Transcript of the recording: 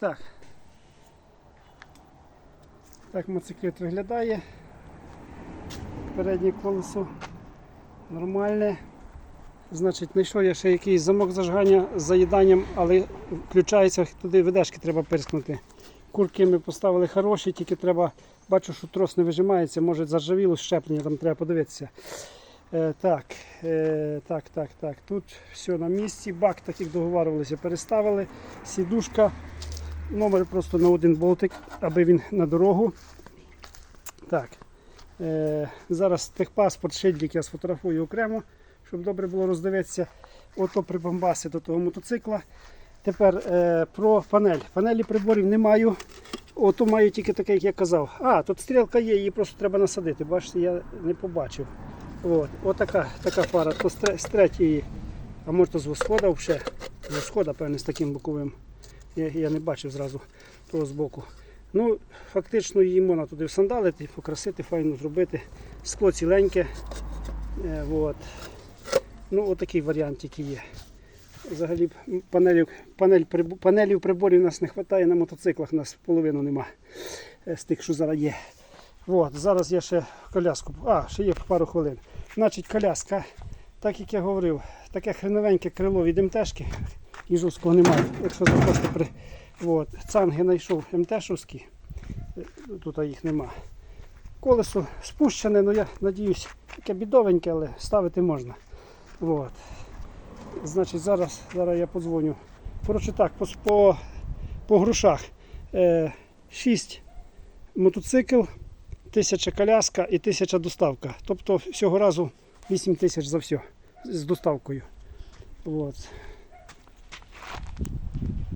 Так. Так мотоциклет виглядає. Переднє колесо нормальне. Значить, знайшов я ще якийсь замок зажигання з заїданням, але включається туди ведешки треба пирскнути. Курки ми поставили хороші, тільки треба, бачу, що трос не вижимається, може заржавіло щеплення, там треба подивитися. Е, так, е, так, так, так. Тут все на місці. Бак, так як договарювалися, переставили. Сідушка. Номер просто на один болтик, аби він на дорогу. Так. Е, зараз техпаспорт, шильдик я сфотографую окремо, щоб добре було роздивитися. Ото прибамбаси до того мотоцикла. Тепер е, про панель. Панелі приборів не маю. Ото маю тільки таке, як я казав. А, тут стрілка є, її просто треба насадити. Бачите, я не побачив. От, отака така пара. То з третьої, а може то з восхода вже. З восхода, певне, з таким боковим. Я, я не бачив зразу того збоку. Ну, фактично її можна туди всандалити, покрасити, файно зробити. Скло ціленьке. Е, от. Ну, отакий варіант тільки є. Взагалі панелів, панель, панелів приборів у нас не вистачає на мотоциклах, у нас половину нема е, з тих, що зараз є. От, зараз я ще коляску. А, ще є пару хвилин. Значить, коляска, так як я говорив, таке хреновеньке крило від МТшки і жорсткого немає. Якщо захочете при. От, цанги знайшов МТшовські, тут їх нема. Колесо спущене, ну я надіюсь, таке бідовеньке, але ставити можна. От. Значить, зараз, зараз я подзвоню. Коротше так, по, по, по грошах. Е, 6 мотоцикл, 1000 коляска і 1000 доставка. Тобто всього разу 8 тисяч за все з доставкою. От.